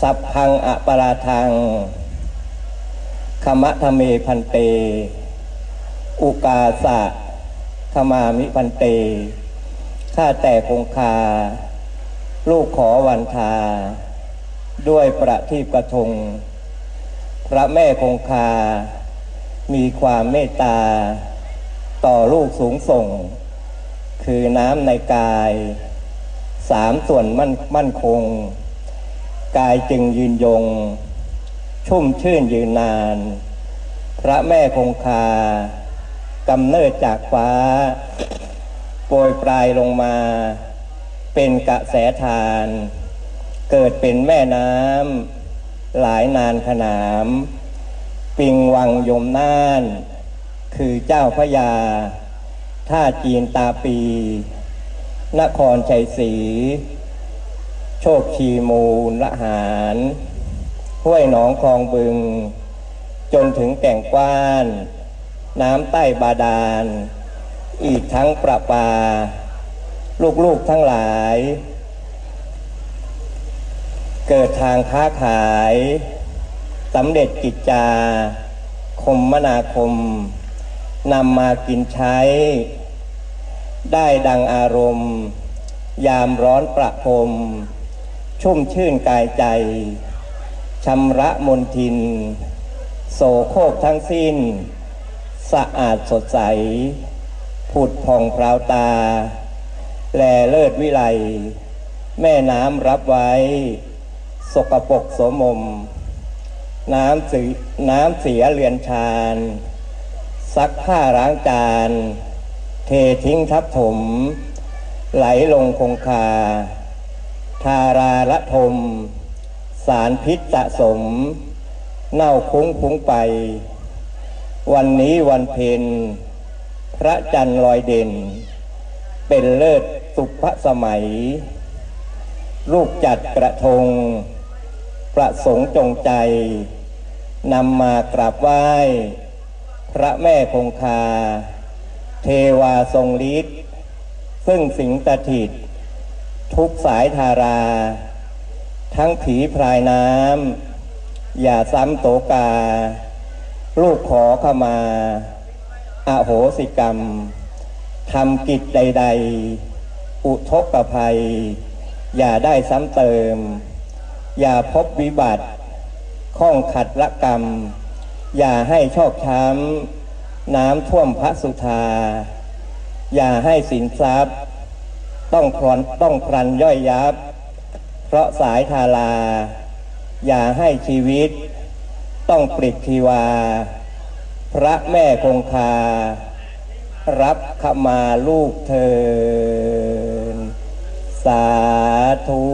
สัพพังอปราทังขมะทะเมพันเต อุกาสะขมามิพันเต ข้าแต่คงคา ลูกขอวันทา ด้วยประทีปกระทง พระแม่คงคา มีความเมตตา ต่อลูกสูงส่ง คือน้ำในกาย สามส่วนมั่นมั่นคง กายจึงยืนยง ชุ่มชื่นยืนนาน พระแม่คงคากำเนิดจากฟ้าโปรยปลายลงมา เป็นกระแสทาน เกิดเป็นแม่น้ำหลายนานขนาม ปิงวังยมน่าน คือเจ้าพระยา ท่าจีนตาปี นครชัยศรี โชคชีมูลละหารห้วยหนองคลองบึง จนถึงแก่งกว้าน น้ำใต้บาดาล อีกทั้งประปา ลูกๆทั้งหลาย เกิดทางค้าขายสำเร็จกิจจา คมมนาคมนำมากินใช้ ได้ดังอารมณ์ ยามร้อนประพรม ชุ่มชื่นกายใจชำระมนทิน โสโคกทั้งสิ้น สะอาดสดใส ผุดผ่องพราวตา แลเลิศวิไล แม่น้ำรับไว้ สกปกโสมม น้ำสีน้ำเสียเรือนชาน ซักผ้าล้างจาน เททิ้งทับถม ไหลลงคงคา ทาราละทม สารพิษสะสม เน่าคุ้งคุ้งไป วันนี้วันเพ็ญพระจันทร์ลอยเด่น เป็นเลิศสุภสมัย ลูกจัดกระทง ประสงค์จงใจนำมากราบไหว้ พระแม่คงคา เทวาทรงฤทธิ์ซึ่งสิงสถิต ทุกสายทารา ทั้งผีพรายน้ำอย่าซ้ำโตกา ลูกขอขมา อโหสิกรรมทำกิจใด ๆ อุทกภัย อย่าได้ซ้ำเติม อย่าพบวิบัติข้องขัดละกรรม อย่าให้ชอกช้ำน้ำท่วมพระสุธา อย่าให้สินทรัพย์ ต้องพรนต้องพรันย่อยยับ เพราะสายทาราอย่าให้ชีวิต ต้องปลิดทีวา พระแม่คงคา รับขมาลูกเธอสาธุ